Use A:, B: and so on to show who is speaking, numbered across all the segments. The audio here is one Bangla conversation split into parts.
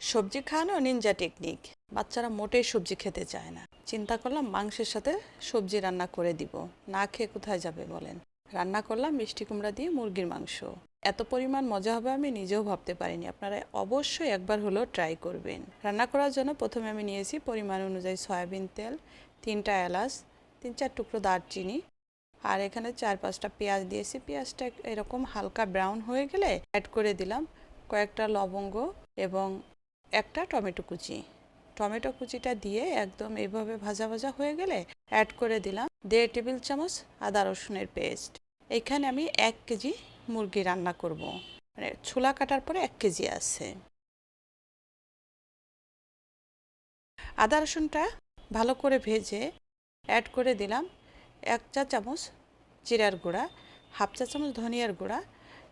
A: সবজি খাওয়ানো নিনজা টেকনিক বাচ্চারা মোটেই সবজি খেতে চায় না। চিন্তা করলাম মাংসের সাথে সবজি রান্না করে দিব। না খেয়ে কোথায় যাবে বলেন? রান্না করলাম মিষ্টি কুমড়া দিয়ে মুরগির মাংস। এত পরিমাণ মজা হবে আমি নিজেও ভাবতে পারিনি। আপনারা অবশ্যই একবার হলেও ট্রাই করবেন। রান্না করার জন্য প্রথমে আমি নিয়েছি পরিমাণ অনুযায়ী সয়াবিন তেল, তিনটা এলাচ, তিন চার টুকরো দারচিনি আর এখানে চার পাঁচটা পেঁয়াজ দিয়েছি। পেঁয়াজটা এরকম হালকা ব্রাউন হয়ে গেলে অ্যাড করে দিলাম কয়েকটা লবঙ্গ এবং একটা টমেটো কুচি। টমেটো কুচিটা দিয়ে একদম এইভাবে ভাজা ভাজা হয়ে গেলে অ্যাড করে দিলাম দেড় টেবিল চামচ আদা রসুনের পেস্ট এখানে আমি এক কেজি মুরগি রান্না করব। মানে ছোলা কাটার পরে এক কেজি আছে। আদা রসুনটা ভালো করে ভেজে অ্যাড করে দিলাম। এক চা চামচ জিরার গুঁড়া, হাফ চা চামচ ধনিয়ার গুঁড়া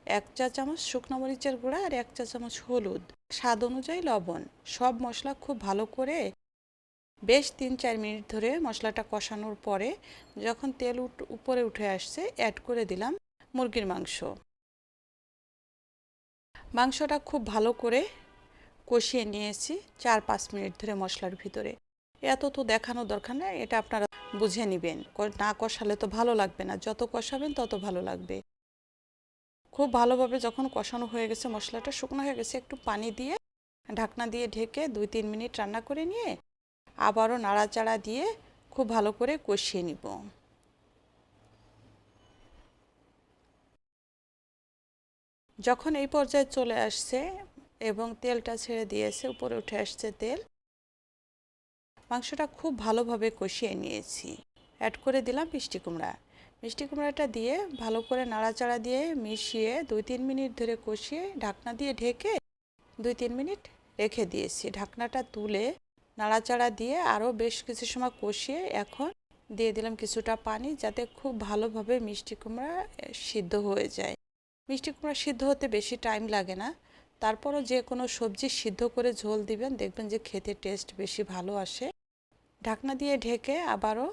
A: এক চা চামচ শুকনো মরিচের গুঁড়া আর এক চা চামচ হলুদ। স্বাদ অনুযায়ী লবণ। সব মশলা খুব ভালো করে বেশ তিন চার মিনিট ধরে মশলাটা কষানোর পরে যখন তেল উপরে উঠে আসছে অ্যাড করে দিলাম মুরগির মাংস। মাংসটা খুব ভালো করে কষিয়ে নিয়েছি চার পাঁচ মিনিট ধরে মশলার ভিতরে। এত তো দেখানোর দরকার নেই এটা আপনারা বুঝে নেবেন। না কষালে তো ভালো লাগবে না। যত কষাবেন তত ভালো লাগবে। খুব ভালোভাবে যখন কষানো হয়ে গেছে মশলাটা, শুকনো হয়ে গেছে, একটু পানি দিয়ে ঢাকনা দিয়ে ঢেকে দুই তিন মিনিট রান্না করে নিয়ে আবারও নাড়াচাড়া দিয়ে খুব ভালো করে কষিয়ে নিব। যখন এই পর্যায়ে চলে আসছে এবং তেলটা ছেড়ে দিয়েছে, উপরে উঠে আসছে তেল, মাংসটা খুব ভালোভাবে কষিয়ে নিয়েছি। অ্যাড করে দিলাম মিষ্টি কুমড়া। মিষ্টি কুমড়াটা দিয়ে ভালো করে নাড়াচাড়া দিয়ে মিশিয়ে দুই তিন মিনিট ধরে কষিয়ে ঢাকনা দিয়ে ঢেকে দুই তিন মিনিট রেখে দিয়েছি। ঢাকনাটা তুলে নাড়াচাড়া দিয়ে আরও বেশ কিছু সময় কষিয়ে এখন দিয়ে দিলাম কিছুটা পানি যাতে খুব ভালোভাবে মিষ্টি কুমড়া সিদ্ধ হয়ে যায়। মিষ্টি কুমড়া সিদ্ধ হতে বেশি টাইম লাগে না। তারপরও যে কোনো সবজি সিদ্ধ করে ঝোল দিবেন, দেখবেন যে খেতে টেস্ট বেশি ভালো আসে। ঢাকনা দিয়ে ঢেকে আবারও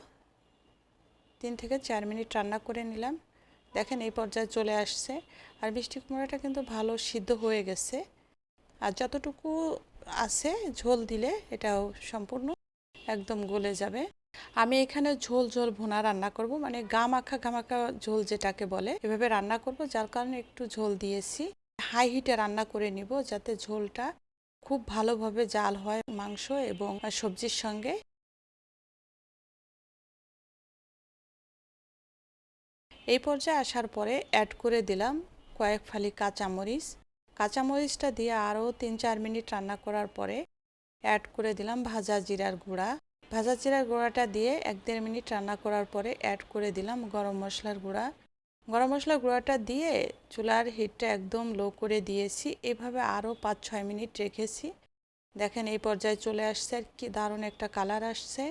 A: তিন থেকে চার মিনিট রান্না করে নিলাম। দেখেন এই পর্যায়ে চলে আসছে। আর মিষ্টি কুমড়াটা কিন্তু ভালো সিদ্ধ হয়ে গেছে। আর যতটুকু আছে ঝোল দিলে এটাও সম্পূর্ণ একদম গলে যাবে। আমি এখানে ঝোল ঝোল ভুনা রান্না করব মানে গা মাখা গামাখা ঝোল যেটাকে বলে, এভাবে রান্না করব। যার কারণে একটু ঝোল দিয়েছি। হাই হিটে রান্না করে নিব যাতে ঝোলটা খুব ভালোভাবে জাল হয় মাংস এবং সবজির সঙ্গে। এই পর্যায়ে আসার পরে অ্যাড করে দিলাম কয়েক ফালি কাঁচামরিচ। কাঁচামরিচটা দিয়ে আরও তিন চার মিনিট রান্না করার পরে অ্যাড করে দিলাম ভাজা জিরার গুঁড়া। ভাজা জিরার গুঁড়াটা দিয়ে এক দেড় মিনিট রান্না করার পরে অ্যাড করে দিলাম গরম মশলার গুঁড়া। গরম মশলার গুঁড়াটা দিয়ে চুলার হিটটা একদম লো করে দিয়েছি। এভাবে আরও পাঁচ ছয় মিনিট রেখেছি। দেখেন এই পর্যায়ে চলে আসছে আর কি দারুণ একটা কালার আসছে।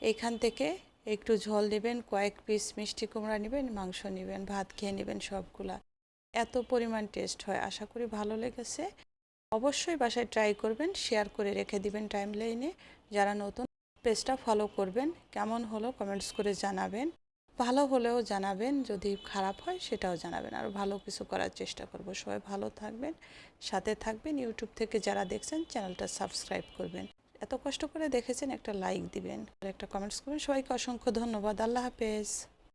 A: এইখান থেকে একটু ঝোল নেবেন, কয়েক পিস মিষ্টি কুমড়া নেবেন, মাংস নেবেন, ভাত খেয়ে নেবেন সবগুলা। এত পরিমাণ টেস্ট হয়, আশা করি ভালো লেগেছে। অবশ্যই বাসায় ট্রাই করবেন শেয়ার করে রেখে দিবেন টাইম লাইনে যারা নতুন পেজটা ফলো করবেন, কেমন হলো কমেন্টস করে জানাবেন। ভালো হলেও জানাবেন, যদি খারাপ হয় সেটাও জানাবেন। আর ভালো কিছু করার চেষ্টা করব। সবাই ভালো থাকবেন, সাথে থাকবেন। ইউটিউব থেকে যারা দেখছেন চ্যানেলটা সাবস্ক্রাইব করবেন। এত কষ্ট করে দেখেছেন একটা লাইক দিবেন, একটা কমেন্টস করবেন। সবাইকে অসংখ্য ধন্যবাদ। আল্লাহ হাফেজ।